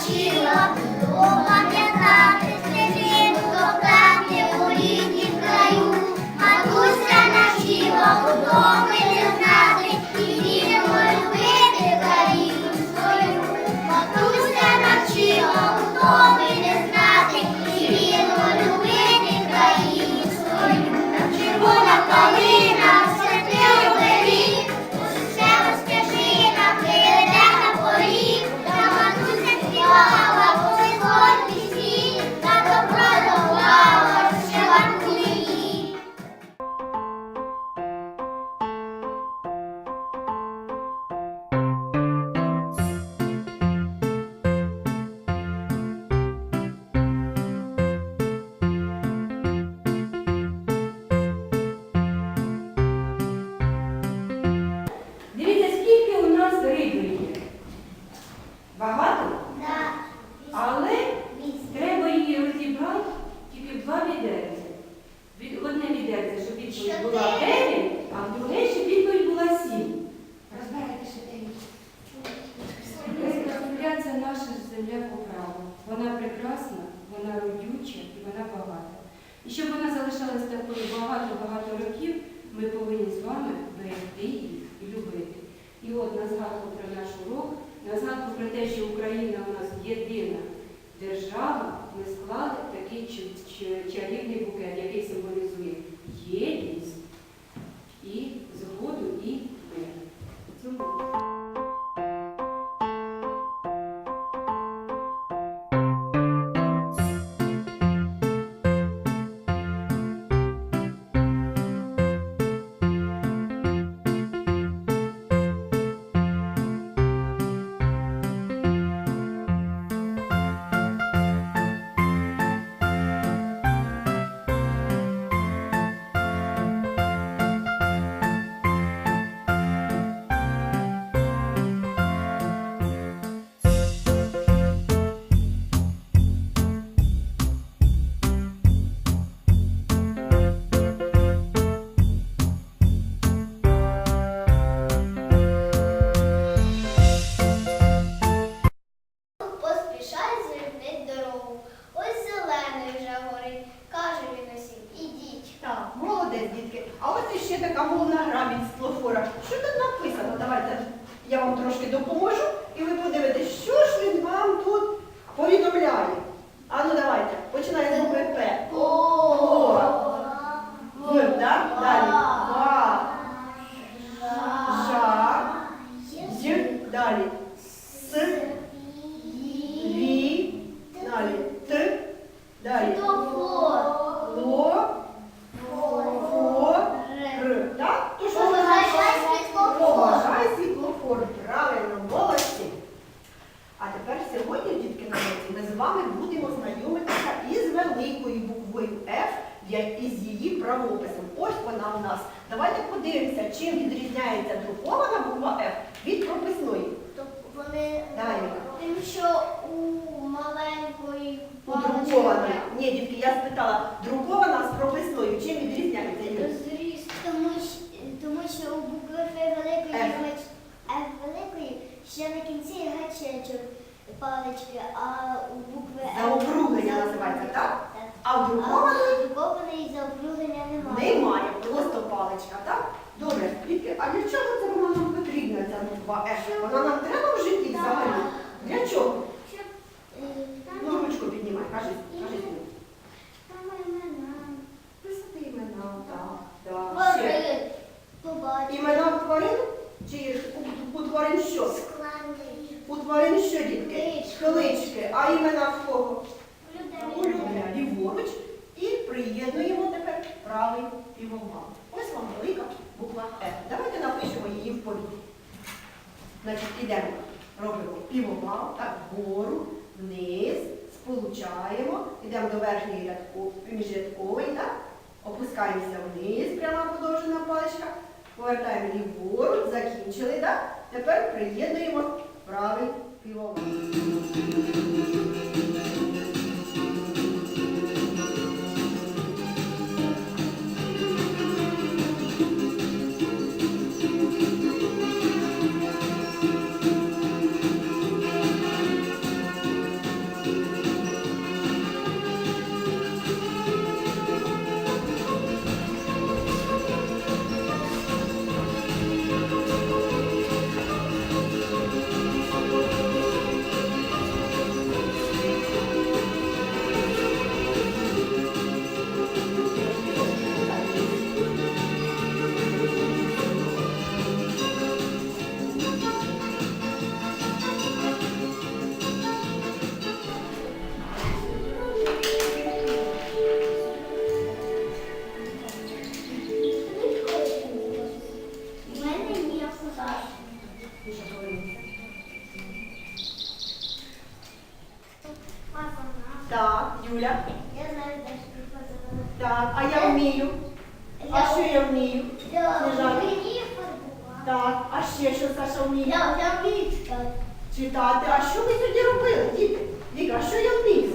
Zobaczyła земля по праву. Вона прекрасна, вона родюча і вона багата. І щоб вона залишалась такою багато-багато років, ми повинні з вами берегти її і любити. І от на згадку про наш урок, на згадку про те, що Україна у нас єдина держава, ми склали такий чарівний букет, який символізує єдність Далі. С. Ві. Далі. Т. Далі. Ло. Фо. Р. Так? То що Поважай світлофор. Поважай світлофор. Правильно, молодці. А тепер сьогодні, дітки на ми з вами будемо знайомитися із великою буквою F із її правописом. Ось вона у нас. Давайте подивимося, чим відрізняється друкована буква F від прописної. Вони Віка. тим, що у маленької У друкованої. Ні, дітки, я спитала, друкована з прописною. Чим відрізняється Юль? Розріз, тому, що- тому що у букви Ф великої Ф. геч- Ф великої ще на кінці гачечок палички, а у букви М Заокруглення називається, так? Так. А в А друкованої у друкованої заокруглення немає. немає, просто паличка, так? Добре, дітки, а для чого це вона нам потрібна, ця буква F? Вона нам треба в житті взагалі? Для чого? Щоб, е, там Ну, ручку піднімай, кажи, кажи. Сіну. там імена, Писати імена, так, так. Ще. тварин, побачити. Імена у тварин? Чи у, у тварин що? У тварин що, дітки? Клички. А імена в кого? Людей. У людей ліворуч. І приєднуємо тепер правий півовал. Ось вам велика буква F. Давайте напишемо її в повітрі. Значить, ідемо, робимо півовал, так, вгору, вниз, сполучаємо, йдемо до верхньої рядку, міжрядковий, так? Опускаємося вниз, пряма подовжена паличка, повертаємо ліворуч, закінчили, так? Тепер приєднуємо правий півовал. Так, а я вмію. А що я вмію? Так, а ще що Саша вміє? Я, я вмію читати. Читати. А що ви тоді робили, діти? Віка, а що я вмію?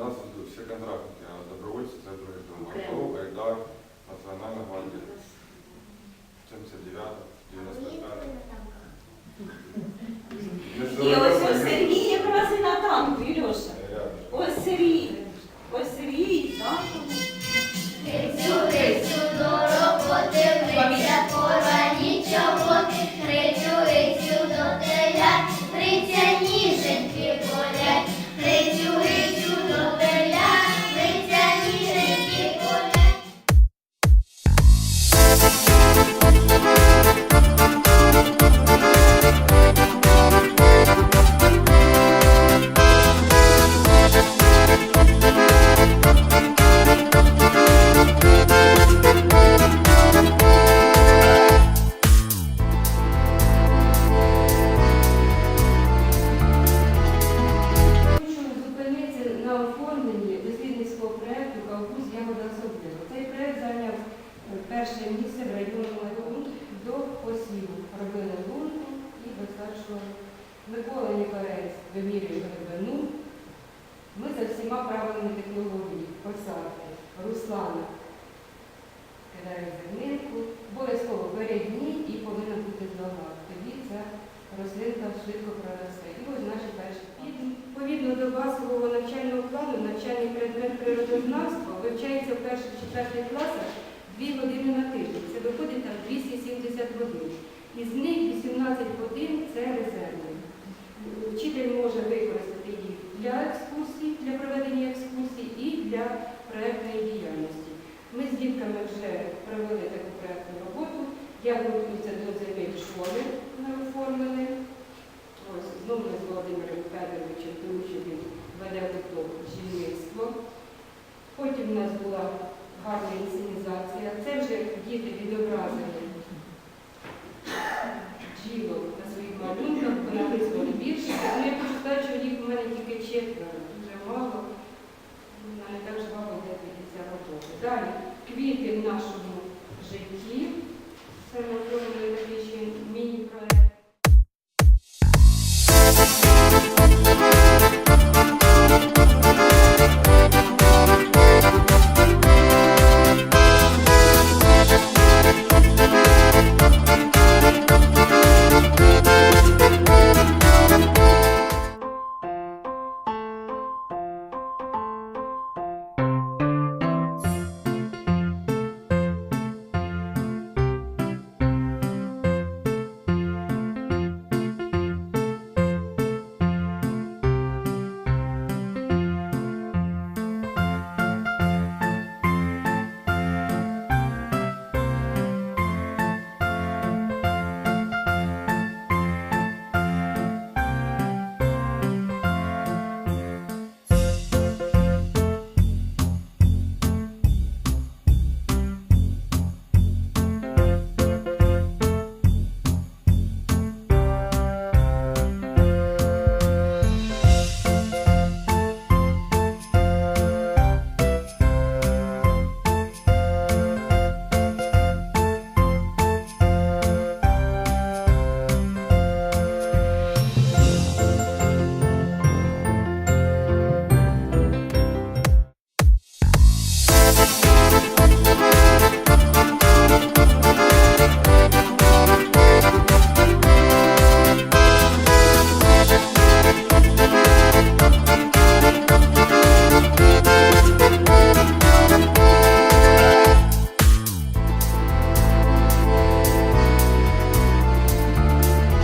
У нас все контрактники, а добровольцы це другий Окремо. Азов, Айдар, Національна гвардія, 79 95 І ось Сергій якраз і на танку, Ілюша. Ось Сергій. Всіма правилами технології посадки. Руслана кидає зернинку, обов'язково передній і повинна бути нога. Тоді ця рослинка швидко проросте. І ось наші перші підні. Відповідно до базового навчального плану, навчальний предмет природознавства вивчається в перших четвертих класах дві години на тиждень. Це виходить там 270 годин. Із них 18 годин це